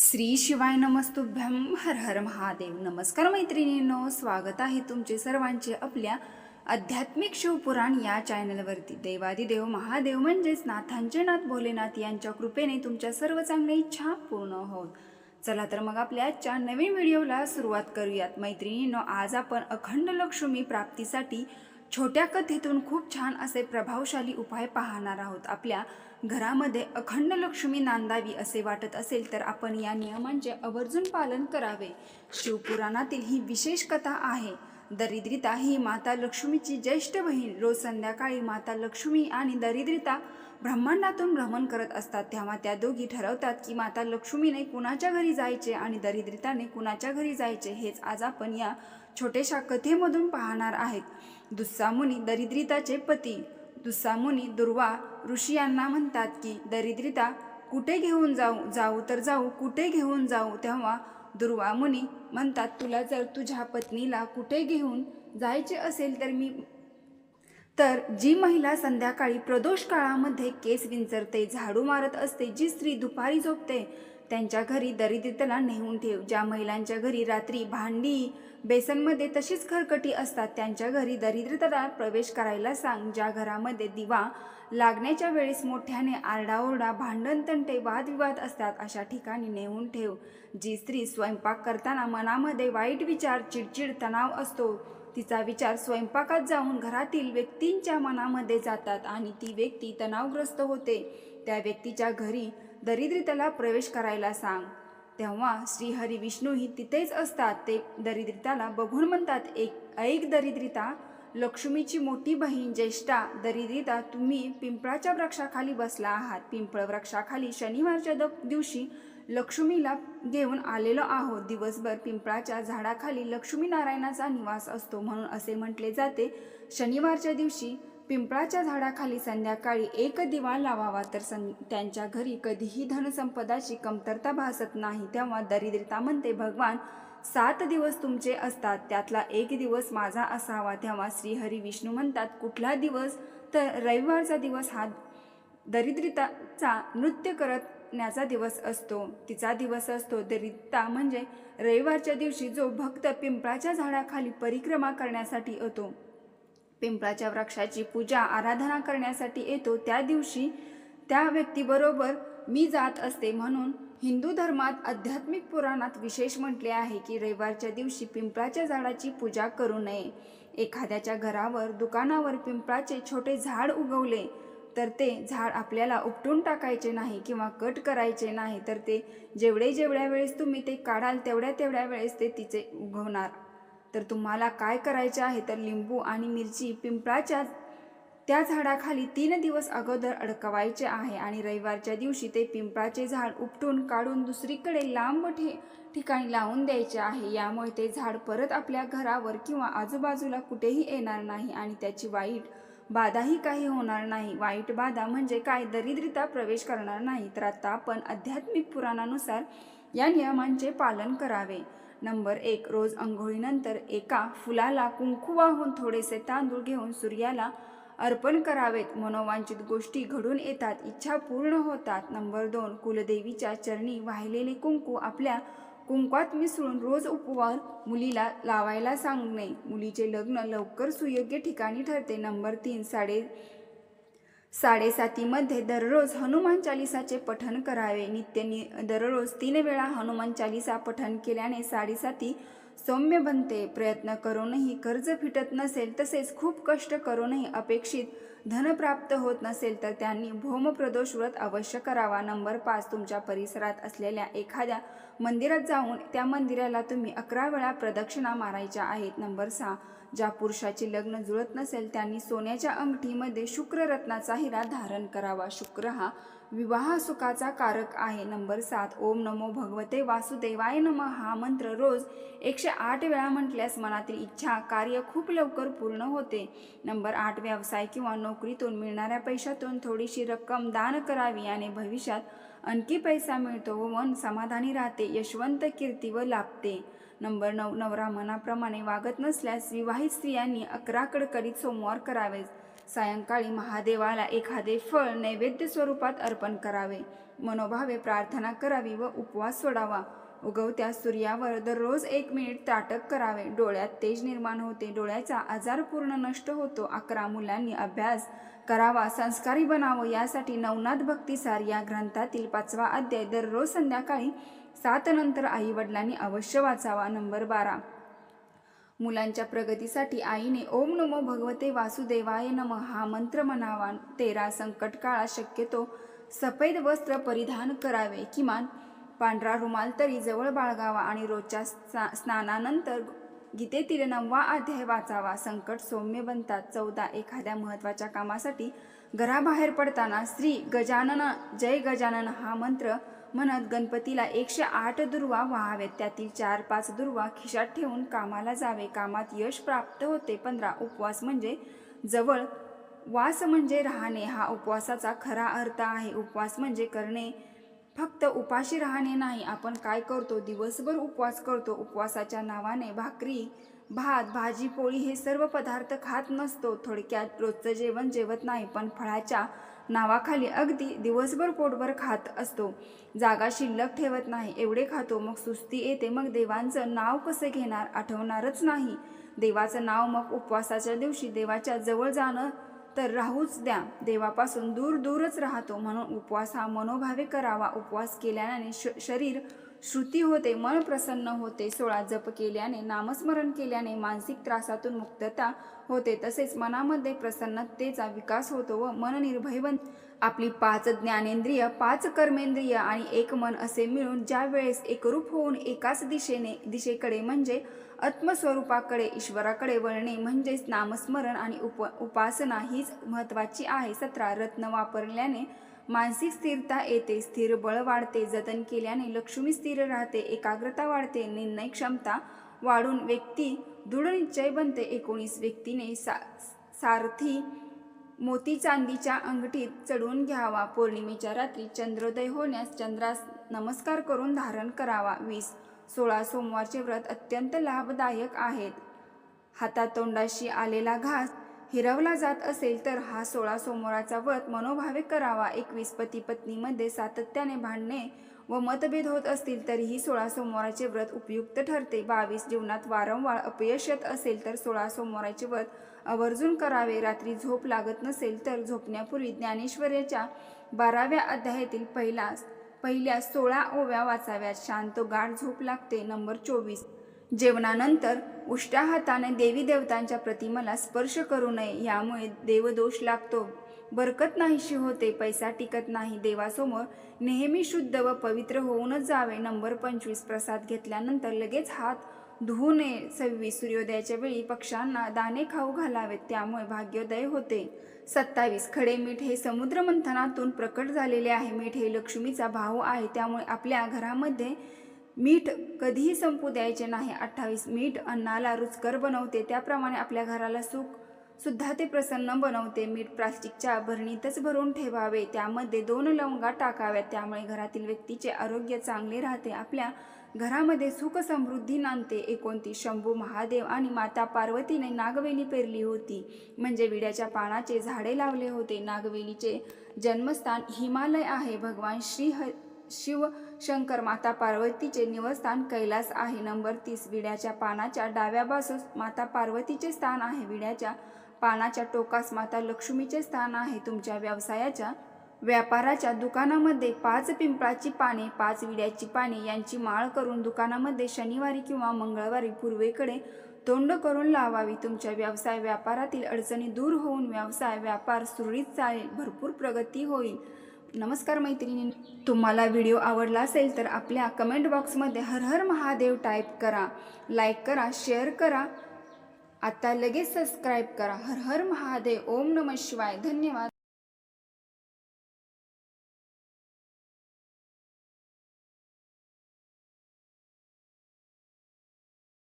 श्री शिवाय नमस्तुभ्यम हर हर महादेव. नमस्कार मैत्रिणींनो स्वागत आहे तुमचे सर्वांचे आपल्या आध्यात्मिक शिवपुराण या चॅनलवरती देवादिदेव महादेव म्हणजेच नाथांचे नाथ भोलेनाथ यांच्या कृपेने तुमच्या सर्व चांगल्या इच्छा पूर्ण होत. चला तर मग आपल्या आजच्या नवीन व्हिडिओला सुरुवात करूयात. मैत्रिणींनो आज आपण अखंड लक्ष्मी प्राप्तीसाठी छोट्या कथेतून खूप छान असे प्रभावशाली उपाय पाहणार आहोत. आपल्या घरामध्ये अखंड लक्ष्मी नांदावी असे वाटत असेल तर आपण या नियमांचे आवर्जून पालन करावे. शिवपुराणातील ही विशेष कथा आहे. दरिद्रिता ही माता लक्ष्मीची ज्येष्ठ बहीण. रोज संध्याकाळी माता लक्ष्मी आणि दरिद्रिता ब्रह्मांडातून भ्रमण करत असतात. तेव्हा त्या दोघी ठरवतात की माता लक्ष्मीने कुणाच्या घरी जायचे आणि दरिद्रिताने कुणाच्या घरी जायचे हेच आज आपण या छोट्याशा कथेमधून पाहणार आहेत. दुस्सा मुनी दरिद्रिताचे पती दुसामुनी दुर्वा ऋषी यांना म्हणतात की दरिद्रिता कुठे घेऊन जाऊ जाऊ तर जाऊ कुठे घेऊन जाऊ तेव्हा दुर्वा मुनी म्हणतात तुला जर तुझ्या पत्नीला कुठे घेऊन जायचे असेल तर मी तर जी महिला संध्याकाळी प्रदोष काळामध्ये केस विंचरते झाडू मारत असते जी स्त्री दुपारी झोपते त्यांच्या घरी दरिद्रतेला नेऊन ठेव. ज्या महिलांच्या घरी रात्री भांडी बेसनमध्ये तशीच खरकटी असतात त्यांच्या घरी दरिद्रतेला प्रवेश करायला सांग. ज्या घरामध्ये दिवा लागण्याच्या वेळेस मोठ्याने आरडाओरडा भांडण तंटे वादविवाद असतात अशा ठिकाणी नेऊन ठेव. जी स्त्री स्वयंपाक करताना मनामध्ये वाईट विचार चिडचिड तणाव असतो तिचा विचार स्वयंपाकात जाऊन घरातील व्यक्तींच्या मनामध्ये जातात आणि ती व्यक्ती तणावग्रस्त होते. त्या व्यक्तीच्या घरी दरिद्रतेला प्रवेश करायला सांग. तेव्हा श्रीहरी विष्णूही तिथेच असतात. ते दरिद्रिताला बघून म्हणतात एक ऐक दरिद्रिता लक्ष्मीची मोठी बहीण ज्येष्ठा दरिद्रिता तुम्ही पिंपळाच्या वृक्षाखाली बसला आहात. पिंपळ वृक्षाखाली शनिवारच्या द दिवशी लक्ष्मीला घेऊन आलेलो आहोत. दिवसभर पिंपळाच्या झाडाखाली लक्ष्मीनारायणाचा निवास असतो म्हणून असे म्हटले जाते. शनिवारच्या दिवशी पिंपळाच्या झाडाखाली संध्याकाळी एक दिवा लावावा. तर सं त्यांच्या घरी कधीही धनसंपदाची कमतरता भासत नाही. तेव्हा दरिद्रता म्हणते भगवान सात दिवस तुमचे असतात. त्यातला एक दिवस माझा असावा. तेव्हा श्रीहरी विष्णू म्हणतात कुठला दिवस? तर रविवारचा दिवस हा दरिद्रताचा नृत्य करत न्याचा दिवस असतो. तिचा दिवस असतो दरिद्रता म्हणजे रविवारच्या दिवशी जो भक्त पिंपळाच्या झाडाखाली परिक्रमा करण्यासाठी येतो. पिंपळाच्या वृक्षाची पूजा आराधना करण्यासाठी येतो. त्या दिवशी त्या व्यक्तीबरोबर मी जात असते म्हणून हिंदू धर्मात आध्यात्मिक पुराणात विशेष म्हटले आहे की रविवारच्या दिवशी पिंपळाच्या झाडाची पूजा करू नये. एखाद्याच्या घरावर दुकानावर पिंपळाचे छोटे झाड उगवले. तर ते झाड आपल्याला उपटून टाकायचे नाही किंवा कट करायचे नाही तर ते जेवढे जेवढ्या वेळेस तुम्ही ते काढाल तेवढ्या तेवढ्या वेळेस ते तिचे उगवणार. तर तुम्हाला काय करायचे आहे तर लिंबू आणि मिरची पिंपळाच्या त्या झाडाखाली तीन दिवस अगोदर अडकवायचे आहे आणि रविवारच्या दिवशी ते पिंपळाचे झाड उपटून काढून दुसरीकडे लांब ठे ठिकाणी लावून द्यायचे आहे. यामुळे ते झाड परत आपल्या घरावर किंवा आजूबाजूला कुठेही येणार नाही आणि त्याची वाईट बाधाही काही होणार नाही. वाईट बाधा म्हणजे काय? दरिद्रता प्रवेश करणार नाही. तर आता आपण आध्यात्मिक पुराणानुसार या नियमांचे पालन करावे. नंबर एक रोज अंघोळीनंतर एका फुलाला कुंकू वाहून थोडेसे तांदूळ घेऊन सूर्याला अर्पण करावेत. मनोवांचित गोष्टी घडून येतात. इच्छा पूर्ण होतात. नंबर दोन कुलदेवीच्या चरणी वाहिलेले कुंकू आपल्या कुंकवात मिसळून रोज उपवार मुलीला लावायला सांगणे मुलीचे लग्न लवकर सुयोग्य ठिकाणी ठरते. नंबर तीन साडे साडेसातीमध्ये दररोज हनुमान चालिसाचे पठण करावे. नित्य नि दररोज तीन वेळा हनुमान चालिसा पठण केल्याने साडेसाती सौम्य बनते. प्रयत्न करूनही कर्ज फिटत नसेल तसेच खूप कष्ट करूनही अपेक्षित धन प्राप्त होत नसेल तर त्यांनी भौमप्रदोष व्रत अवश्य करावा. नंबर पाच तुमच्या परिसरात असलेल्या एखाद्या मंदिरात जाऊन त्या मंदिराला तुम्ही अकरा वेळा प्रदक्षिणा मारायच्या आहेत. नंबर सहा ज्या पुरुषाचे लग्न जुळत नसेल त्यांनी सोन्याच्या अंगठीमध्ये शुक्ररत्नाचा हिरा धारण करावा. शुक्र हा विवाह सुखाचा कारक आहे. नंबर सात ओम नमो भगवते वासुदेवाय नम हा मंत्र रोज एकशे आठ वेळा म्हटल्यास मनातील इच्छा कार्य खूप लवकर पूर्ण होते. नंबर आठ व्यवसाय किंवा नोकरीतून मिळणाऱ्या पैशातून थोडीशी रक्कम दान करावी आणि भविष्यात आणखी पैसा मिळतो व मन समाधानी राहते यशवंत कीर्ती व लाभते. नंबर नऊ नवरा मनाप्रमाणे वागत नसल्यास विवाहित स्त्रियांनी अकरा कडकडीत सोमवार करावेत. सायंकाळी महादेवाला एखादे फळ नैवेद्य स्वरूपात अर्पण करावे. मनोभावे प्रार्थना करावी व उपवास सोडावा. उगवत्या सूर्यावर दररोज एक मिनिट ताटक करावे. डोळ्यात तेज निर्माण होते. डोळ्याचा आजार पूर्ण नष्ट होतो. अकरा मुलांनी अभ्यास करावा. संस्कारी बनावं यासाठी नवनाथ भक्तिसार या ग्रंथातील पाचवा अध्याय दररोज संध्याकाळी सात नंतर आई वडिलांनी अवश्य वाचावा. नंबर बारा. मुलांच्या प्रगतीसाठी आईने ओम नमो भगवते वासुदेवाय नम हा मंत्र म्हणावा. तेरा संकट काळात शक्यतो सफेद वस्त्र परिधान करावे. किमान पांढरा रुमाल तरी जवळ बाळगावा आणि रोजच्या स्ना- स्नानानंतर गीतेतील नववा अध्याय वाचावा. संकट सौम्य बनतात. चौदा एखाद्या महत्त्वाच्या कामासाठी घराबाहेर पडताना श्री गजानन जय गजानन हा मंत्र म्हणत गणपतीला एकशे आठ दुर्वा व्हावेत. त्यातील चार पाच दुर्वा खिशात ठेवून कामाला जावे. कामात यश प्राप्त होते. पंधरा उपवास म्हणजे जवळ. वास म्हणजे राहणे. हा उपवासाचा खरा अर्थ आहे. उपवास म्हणजे करणे. फक्त उपाशी राहणे नाही. आपण काय करतो? दिवसभर उपवास करतो. उपवासाच्या नावाने भाकरी भात भाजी पोळी हे सर्व पदार्थ खात नसतो. थोडक्यात रोजचं जेवण जेवत नाही पण फळाच्या नावाखाली अगदी दिवसभर पोटभर खात असतो. जागा शिल्लक ठेवत नाही एवढे खातो मग सुस्ती येते मग देवांचं नाव कसं घेणार आठवणारच नाही. देवाचं नाव मग उपवासाच्या दिवशी देवाच्या जवळ जाणं तर राहूच द्या. देवापासून दूर दूरच राहतो म्हणून उपवास हा मनोभावे करावा. उपवास केल्याने श शरीर श्रुती होते मन प्रसन्न होते सोळा जप केल्याने नामस्मरण केल्याने मानसिक त्रासातून मुक्तता होते. तसेच मनामध्ये प्रसन्नतेचा विकास होतो व मन निर्भय बन आपली पाच ज्ञानेंद्रिय पाच कर्मेंद्रिय आणि एक मन असे मिळून ज्या वेळेस एकरूप होऊन एकाच दिशेने दिशेकडे म्हणजे आत्मस्वरूपाकडे ईश्वराकडे वळणे म्हणजेच नामस्मरण आणि उप उपासना हीच महत्त्वाची आहे. सतरा रत्न वापरल्याने मानसिक स्थिरता येते स्थिर बळ वाढते जतन केल्याने लक्ष्मी स्थिर राहते एकाग्रता वाढते निर्णय क्षमता वाढून व्यक्ती दृढ निश्चय बनते. एकोणीस व्यक्तीने सा सारथी मोती चांदीच्या अंगठीत चढवून घ्यावा. पौर्णिमेच्या रात्री चंद्रोदय होण्यास चंद्रास नमस्कार करून धारण करावा. वीस सोळा सोमवारचे व्रत अत्यंत लाभदायक आहेत. हातातोंडाशी आलेला घास हिरवला जात असेल तर हा सोळा सोमवाराचा व्रत मनोभावे करावा. एकवीस पती पत्नीमध्ये सातत्याने भांडणे व मतभेद होत असतील तरीही सोळा सोमवाराचे व्रत उपयुक्त ठरते. बावीस जीवनात वारंवार अपयश येत असेल तर सोळा सोमवाराचे व्रत आवर्जून करावे. रात्री झोप लागत नसेल तर झोपण्यापूर्वी ज्ञानेश्वरीच्या बाराव्या अध्यायातील पहिला पहिल्या सोळा ओव्या वाचाव्यात. शांत गाढ झोप लागते. नंबर चोवीस. जेवणानंतर उष्ट्या हाताने देवी देवतांच्या प्रतिमेला स्पर्श करू नये यामुळे देवदोष लागतो. बरकत नाहीशी होते पैसा टिकत नाही. देवासमोर नेहमी शुद्ध व पवित्र होऊनच जावे. नंबर पंचवीस प्रसाद घेतल्यानंतर लगेच हात धुवू नये सव्वीस सूर्योदयाच्या वेळी पक्ष्यांना दाणे खाऊ घालावेत त्यामुळे भाग्योदय होते. सत्तावीस खडे मीठ हे समुद्र मंथनातून प्रकट झालेले आहे. मीठ हे लक्ष्मीचा भाऊ आहे त्यामुळे आपल्या घरामध्ये मीठ कधीही संपू द्यायचे नाही. अठ्ठावीस मीठ अन्नाला रुचकर बनवते. त्याप्रमाणे आपल्या घराला सुख सुद्धा ते प्रसन्न बनवते. मीठ प्लास्टिकच्या भरणीतच भरून ठेवावे. त्यामध्ये दोन लवंगा टाकाव्यात. त्यामुळे घरातील व्यक्तीचे आरोग्य चांगले राहते. आपल्या घरामध्ये सुख समृद्धी नांदते. एकोणतीस शंभू महादेव आणि माता पार्वतीने नागवेली पेरली होती. म्हणजे विड्याच्या पानाचे झाडे लावले होते. नागवेलीचे जन्मस्थान हिमालय आहे. भगवान श्री ह शिव शंकर माता पार्वतीचे निवासस्थान कैलास आहे. नंबर तीस विड्याच्या पानाच्या डाव्या बाजूस माता पार्वतीचे स्थान आहे. विड्याच्या पानाच्या टोकास माता लक्ष्मीचे स्थान आहे. तुमच्या व्यवसायाच्या व्यापाराच्या दुकानामध्ये पाच पिंपळाची पाने पाच विड्याची पाने यांची माळ करून दुकानामध्ये शनिवारी किंवा मंगळवारी पूर्वेकडे तोंड करून लावावी. तुमच्या व्यवसाय व्यापारातील अडचणी दूर होऊन व्यवसाय व्यापार सुरळीत चालेल. भरपूर प्रगती होईल. नमस्कार मैत्रिणी तुम्हाला व्हिडिओ आवडला असेल तर आपल्या कमेंट बॉक्समध्ये हर हर महादेव टाईप करा लाईक करा शेअर करा. आता लगेच सबस्क्राईब करा. हर हर महादेव. ओम नम शिवाय. धन्यवाद.